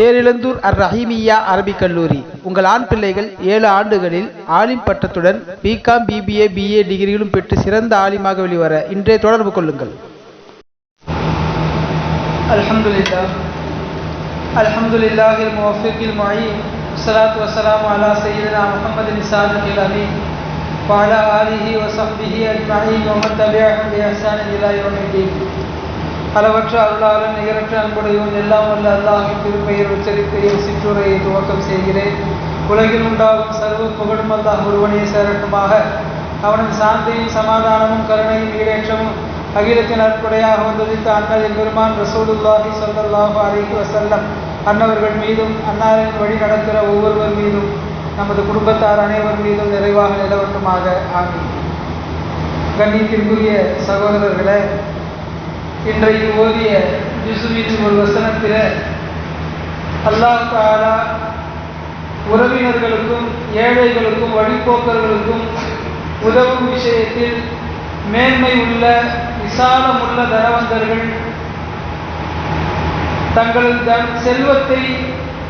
தேரிழந்தூர் அர் ரஹீமியா அரபிக் கல்லூரி உங்கள் ஆண் பிள்ளைகள் ஏழு ஆண்டுகளில் ஆலிம் பட்டத்துடன் பிகாம் பிபிஏ பிஏ டிகிரிகளும் பெற்று சிறந்த ஆலிமாக வெளிவர இன்றே தொடர்பு கொள்ளுங்கள் الحمد لله الحمد لله الموفق المعين والصلاة والسلام على سيدنا محمد الصادق الأمين وعلى آله وصحبه أجمعين ومن تبعهم بإحسان إلى يوم الدين அளவற்ற அருளாளன் நிகரற்ற அன்புடையவன் எல்லாம் வல்ல அல்லாஹின் திருப்பெயர் உச்சரிப்பையை சிற்றுரையை துவக்கம் செய்கிறேன். உலகில் உண்டாகும் சர்வ புகழும் அல்லாஹ் ஒருவனையே சேரட்டுமாக. அவனது சாந்தியும் சமாதானமும் கருணையும் ஈடேற்றமும் அகிலத்தின் அற்புடையாக வந்துதித்த அண்ணலின் பெருமான் ரசூலுல்லாஹி சொல்லல்லாஹு அலைஹி வசல்லம் அன்னவர்கள் மீதும் அன்னாரின் வழி நடக்கிற ஒவ்வொருவர் மீதும் நமது குடும்பத்தார் அனைவர் மீதும் நிறைவாக நிலவட்டுமாக. ஆகும் கண்ணியத்திற்குரிய சகோதரர்களே இன்றைக்கு ஓதிய ஜிசுவின் ஒரு வசனத்தில் அல்லாஹ் தாலா உறவினர்களுக்கும் ஏழைகளுக்கும் வழிபோக்கர்களுக்கும் உதவும் விஷயத்தில் மேன்மை உள்ள விசாலமுள்ள தனவந்தர்கள் தங்களது தன் செல்வத்தை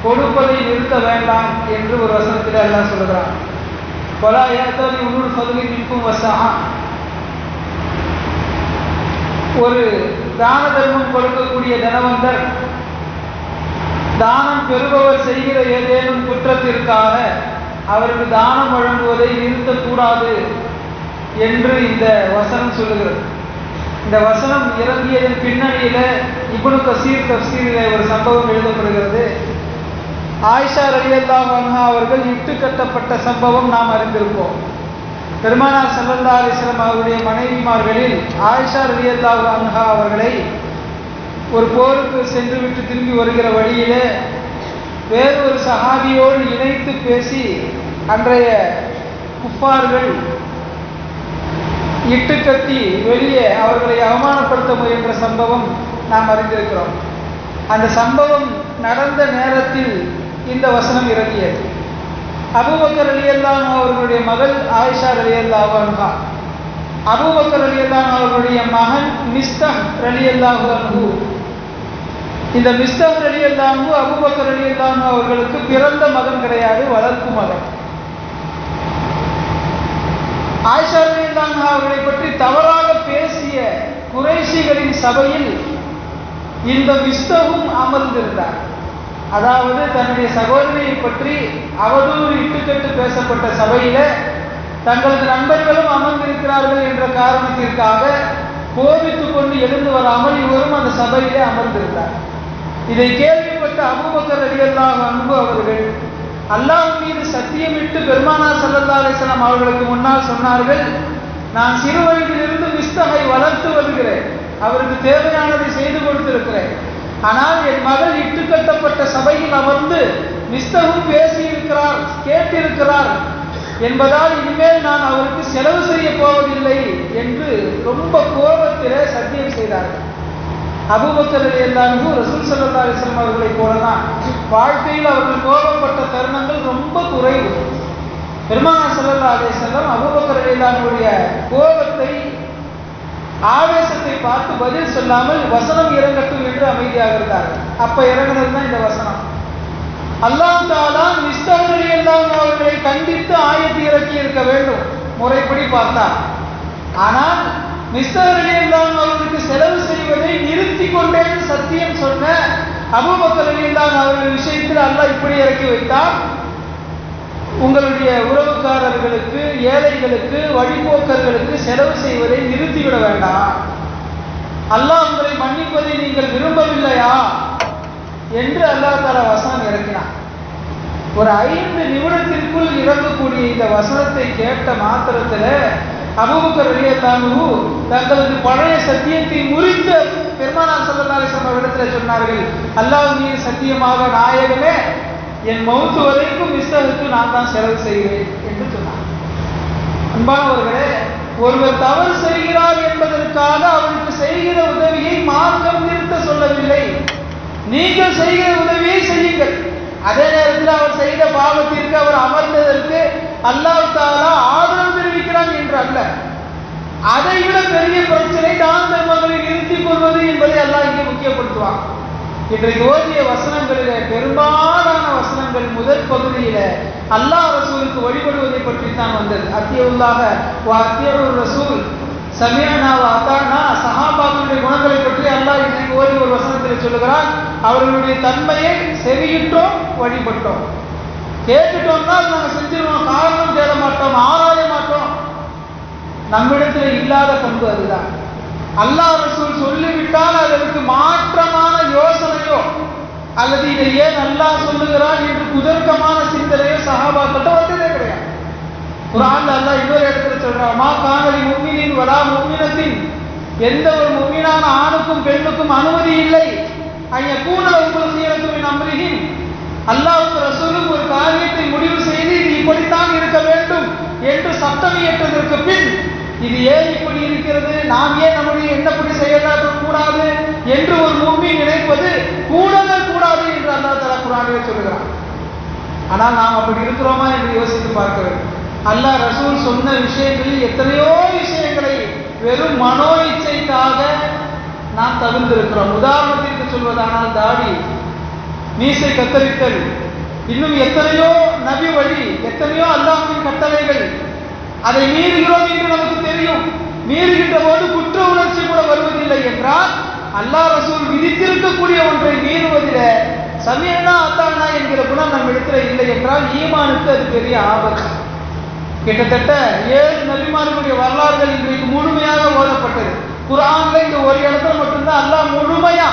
கொடுப்பதை நிறுத்த வேண்டாம் என்று ஒரு வசனத்தில் எல்லாம் சொல்கிறான் பல ஏத்தோதி உள்ளூர் பகுதி நிற்கும் வசா ஒரு தான தர்மம் கொடுக்கக்கூடிய தனவந்தர். தானம் பெறுபவர் செய்கிற ஏதேனும் குற்றத்திற்காக அவருக்கு தானம் வழங்குவதை நிறுத்தக்கூடாது என்று இந்த வசனம் சொல்லுகிறது. இந்த வசனம் இறங்கியதன் பின்னணியில இப்னு கசீர் தப்சீரில் ஒரு சம்பவம் எழுதப்படுகிறது. ஆயிஷா ரலியல்லாஹு அன்ஹா அவர்கள் இட்டு கட்டப்பட்ட சம்பவம் நாம் அறிந்திருப்போம். பெருமானார் சல்லல்லா அலிஸ்லாம் அவருடைய மனைவிமார்களில் ஆயிஷா ரலியல்லாஹு அன்ஹா அவர்களை ஒரு போருக்கு சென்றுவிட்டு திரும்பி வருகிற வழியிலே வேறு ஒரு சஹாபியோடு இணைத்து பேசி அன்றைய குப்பார்கள் இட்டு கட்டி வெளியே அவர்களை அவமானப்படுத்த முயன்ற சம்பவம் நாம் அறிந்திருக்கிறோம். அந்த சம்பவம் நடந்த நேரத்தில் இந்த வசனம் இறங்கியது. அபுபக்கர் அலியல்லான் அவர்களுடைய மகள் ஆயிஷா அலியல்லாஹு அன்ஹா. அபுபக்கர் அலியல்லான் அவர்களுடைய மகன் மிஸ்தம் ரலியல்லாஹு அன்ஹு. இந்த மிஸ்தம் ரலியல்லாஹு அபுபக்கர் ரலியல்லாஹு அவர்களுக்கு பிறந்த மகன் கிடையாது வளர்ப்பு மகன். ஆயிஷா ரலியல்லாஹு அவர்களை பற்றி தவறாக பேசிய குறைஷிகளின் சபையில் இந்த மிஸ்தகும் அமர்ந்திருந்தார். அதாவது தன்னுடைய சகோதரியை பற்றி அவதூறு இட்டுக்கட்டு பேசப்பட்ட சபையில தங்களது நண்பர்களும் அமர்ந்திருக்கிறார்கள் என்ற காரணத்திற்காக கோபித்துக் கொண்டு எழுந்து வராமல் இவரும் அந்த சபையிலே அமர்ந்திருந்தார். இதை கேள்விப்பட்ட அபுபக்கர் அலியல்லாஹ் அன்பு அவர்கள் அல்லாஹ் மீது சத்தியமிட்டு பெருமானார் சல்லல்லா அலிஸ்லாம் அவர்களுக்கு முன்னால் சொன்னார்கள் நான் சிறு வயதிலிருந்து மிஸ்தகை வளர்த்து வருகிறேன். அவருக்கு தேவையானதை செய்து கொடுத்திருக்கிறேன். ஆனால் என் மகள் இட்டு கட்டப்பட்ட சபையில் அமர்ந்து மிஸ்தகும் பேசியிருக்கிறார் கேட்டிருக்கிறார் என்பதால் இனிமேல் நான் அவருக்கு செலவு செய்ய போவதில்லை என்று ரொம்ப கோபத்திலே சத்தியம் செய்தார்கள். அபுபக்கர் எல்லாருக்கும் ரசூல் சல்லா அலிஸ்லாம் அவர்களை போலதான். வாழ்க்கையில் அவர்கள் கோபப்பட்ட தருணங்கள் ரொம்ப குறைவு. பெருமானா சல்லா அலிஸ்லாம் அபுபக்கர் எல்லாருடைய கோபத்தை ஆவேசத்தை பார்த்து பதில் சொல்லாமல் வசனம் இறங்கட்டும் என்று அமைதியாக இருந்தார். அப்ப இறங்கினது தான் இந்த வசனம். அல்லாம் தாலா மிஸ்தவர்கள் எல்லாம் அவர்களை கண்டித்து ஆயத்தி இறக்கி இருக்க வேண்டும். முறைப்படி பார்த்தார் ஆனால் மிஸ்தவர்கள் எல்லாம் அவர்களுக்கு செலவு செய்வதை நிறுத்தி கொண்டேன் சத்தியம் சொன்ன அபுபக்கர் எல்லாம் அவர்கள் விஷயத்தில் அல்லாஹ் இப்படி இறக்கி வைத்தார் உங்களுடைய உறவுக்காரர்களுக்கு ஏழைகளுக்கு வழிபோக்கர்களுக்கு செலவு செய்வதை நிறுத்திவிட வேண்டாம். அல்லாஹ் உங்களை மன்னிப்பதை நீங்கள் விரும்பவில்லையா? என்று அல்லா தாலா வசனம் இறக்கினான். ஒரு ஐந்து நிமிடத்திற்குள் இறங்கக்கூடிய இந்த வசனத்தை கேட்ட மாத்திரத்தில் அபுபக்கர் ரலியல்லாஹு தங்களது பழைய சத்தியத்தை முறித்த பெருமானார் ஸல்லல்லாஹு அலைஹி வஸல்லம் சொன்னார்கள் அல்லாஹ் சத்தியமாக நாயகமே என் மௌத்து வரைக்கும் மிஸ்தகுக்கு நான் தான் செலவு செய்கிறேன் என்று சொன்னார். அன்பானவர்களே ஒருவர் தவறு செய்கிறார் என்பதற்காக அவருக்கு செய்கிற உதவியை மார்க்கம் நிறுத்த சொல்லவில்லை. நீங்கள் செய்கிற உதவியை செய்யுங்கள். அதே நேரத்தில் அவர் செய்த பாவத்திற்கு அவர் அமர்ந்ததற்கு அல்லாஹ் தாலா ஆதரவு தெரிவிக்கிறான் என்று அல்ல. அதை விட பெரிய பிரச்சனை தான் தர்மங்களை நிறுத்திக் கொள்வது என்பதை அல்லாஹ் இங்கே முக்கியப்படுத்துவான். இன்றைக்கு ஓதிய வசனங்களில் பெரும்பாலான வசனங்கள் முதல் பகுதியில அல்லாஹ் ரசூலுக்கு வழிபடுவதை பற்றி தான் வந்தது அத்தியவுள்ளாக அத்தியவர் ரசூல். சமியானா அத்தானா. சஹாபாக்களுடைய குணங்களை பற்றி அல்லாஹ் இன்றைக்கு ஓதி ஒரு வசனத்தில் சொல்லுகிறான். அவர்களுடைய தன்மையை செவியிட்டோம் வழிபட்டோம். கேட்டுட்டோம்னா நாங்கள் செஞ்சிருவோம். காரணம் தேட மாட்டோம் ஆராய மாட்டோம் நம்மிடத்தில் இல்லாத பண்பு அதுதான். அல்லாஹ் ரசூல் சொல்லிவிட்டால் அதற்கு மாற்றமான யோசனையோ அல்லது இதை ஏன் நல்லா சொல்லுகிறான் என்று குதர்க்கமான சிந்தனையோ சகாபாக்கிட்ட வந்ததே கிடையாது. குரான் அல்லா இன்னொரு இடத்துல சொல்றான் மா காணலி மும்மினின் வடா மும்மினத்தின். எந்த ஒரு மும்மினான ஆணுக்கும் பெண்ணுக்கும் அனுமதி இல்லை. ஐயா கூணல உங்கள் சீரத்துவின் அம்ரிகின் அல்லாவுக்கு ரசூலும் ஒரு காரியத்தை முடிவு செய்து இது இப்படித்தான் இருக்க வேண்டும் என்று சட்டம் இயற்றதற்கு பின் இது ஏன் இப்படி இருக்கிறது? நாம் ஏன் நம்முடைய என்னப்படி செயலாற்ற கூடாது என்று ஒரு மூமி நினைப்பது கூடவே கூடாது என்று அல்லாஹ் தலா குரானிலே சொல்லுகிறான். ஆனால் நாம் அப்படி இருக்கிறோமா என்று யோசித்து பார்க்க வேண்டும். அல்லாஹ் ரசூல் சொன்ன விஷயங்களில் எத்தனையோ விஷயங்களை வெறும் மனோ இச்சைக்காக நாம் தவிர்த்திருக்கிறோம். உதாரணத்திற்கு சொல்வதானால் தாடி மீசை கத்தரித்தல் இன்னும் எத்தனையோ நபி வழி எத்தனையோ அல்லாஹின் கட்டளைகள் அதை மீறுகிறோம் என்று நமக்கு தெரியும். மீறுகின்ற போது குற்ற உணர்ச்சி கூட வருவதில்லை என்றால் அல்லா ரசூல் விதித்திருக்கக்கூடிய ஒன்றை மீறுவதில் சமீனா அத்தானா என்கிற குணம் நம்ம இடத்துல இல்லை என்றால் ஈமானுக்கு அது பெரிய ஆபத்து. கிட்டத்தட்ட ஏழு நபிமார்களுடைய வரலாறுகள் இன்றைக்கு முழுமையாக ஓதப்பட்டது. குரான்ல இந்த ஒரு இடத்துல மட்டும்தான் அல்லாஹ் முழுமையா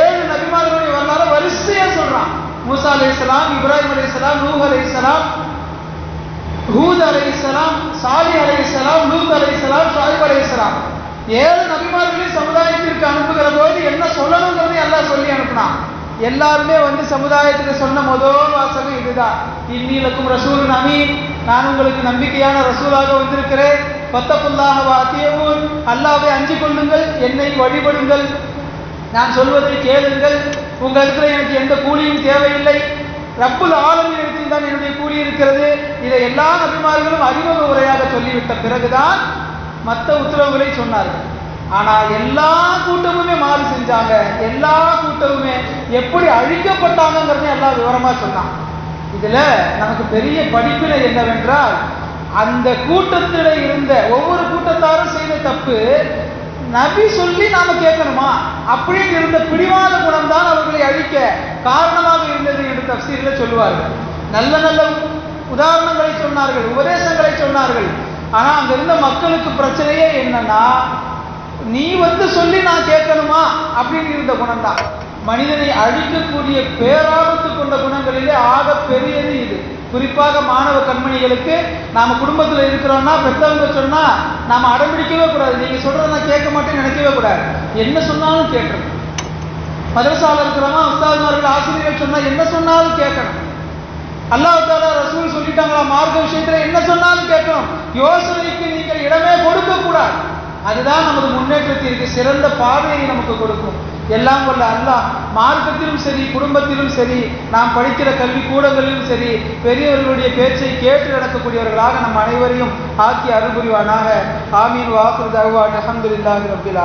ஏழு நபிமார்களுடைய வரலாறு வரிசையா சொல்றான். மூசா அலைஹிஸ்ஸலாம் இப்ராஹிம் அலைஹிஸ்ஸலாம் நூஹ் அலைஹிஸ்ஸலாம் ஹூத் அலைஹிஸ்ஸலாம் சாலி அலைஹிஸ்ஸலாம் லூத் அலைஹிஸ்ஸலாம் ஷாயிப் அலைஹிஸ்ஸலாம் ஏழு நபிமார்களையும் சமுதாயத்திற்கு அனுப்புகிற போது என்ன சொல்லணுங்கிறதை எல்லாம் சொல்லி அனுப்புனான். எல்லாருமே வந்து சமுதாயத்துக்கு சொன்ன முதல் வாசகம் இதுதான். இன்னிலக்கும் ரசூல் அமீன். நான் உங்களுக்கு நம்பிக்கையான ரசூலாக வந்திருக்கிறேன். பத்தப்புல்லாக வாத்தியவும். அல்லாவை அஞ்சு கொள்ளுங்கள் என்னை வழிபடுங்கள். நான் சொல்வதை கேளுங்கள். உங்கள் இடத்துல எனக்கு எந்த கூலியும் தேவையில்லை. ரப்புல் ஆலமின் இடத்தில் தான் என்னுடைய கூலி இருக்கிறது. இதை எல்லா நபிமார்களும் அறிமுக உரையாக சொல்லிவிட்ட பிறகுதான் மற்ற உத்தரவுகளை சொன்னார்கள். ஆனால் எல்லா கூட்டமுமே மாறு செஞ்சாங்க. எல்லா கூட்டமுமே எப்படி அழிக்கப்பட்டாங்கிறத எல்லாம் விவரமாக சொன்னான். இதில் நமக்கு பெரிய படிப்பினை என்னவென்றால் அந்த கூட்டத்தில் இருந்த ஒவ்வொரு கூட்டத்தாரும் செய்த தப்பு நபி சொல்லி நாம கேட்கணுமா? அப்படின்னு இருந்த பிடிவாத குணம் தான் அவர்களை அழிக்க காரணமாக இருந்தது என்று தப்சீரில் சொல்லுவார்கள். நல்ல நல்ல உதாரணங்களை சொன்னார்கள் உபதேசங்களை சொன்னார்கள். ஆனா அங்க இருந்த மக்களுக்கு பிரச்சனையே என்னன்னா நீ வந்து சொல்லி நான் கேட்கணுமா? அப்படின்னு இருந்த குணம் தான் மனிதனை அழிக்கக்கூடிய பேராபத்து கொண்ட குணங்களிலே ஆக பெரியது இது. குறிப்பாக மாணவ கண்மணிகளுக்கு நாம குடும்பத்தில் இருக்கிறோம்னா பெற்றவங்க சொன்னா நாம அடம்பிடிக்கவே கூடாது. நீங்க சொல்றத நான் கேட்க மாட்டேன்னு நினைக்கவே கூடாது. என்ன சொன்னாலும் கேட்கணும். மதரசால இருக்கிறவங்க உஸ்தாதுமார்கள் ஆசிரியர்கள் சொன்னா என்ன சொன்னாலும் கேட்கணும். அல்லாஹ் ரசூல் சொல்லிட்டாங்களா மார்க்க விஷயத்துல என்ன சொன்னாலும் கேட்கணும். யோசனைக்கு நீங்கள் இடமே கொடுக்க கூடாது அதுதான் நமது முன்னேற்றத்திற்கு சிறந்த பாதையை நமக்கு கொடுக்கும். எல்லாம் வல்ல அல்லாஹ். மார்க்கத்திலும் சரி குடும்பத்திலும் சரி நாம் படிக்கிற கல்வி கூடங்களிலும் சரி பெரியவர்களுடைய பேச்சை கேட்டு நடக்கக்கூடியவர்களாக நம் அனைவரையும் ஆக்கி அருள் புரிவானாக. ஆமீன். வாக்குறு தகுவான் அஹமதுல்லாஹி ரபில்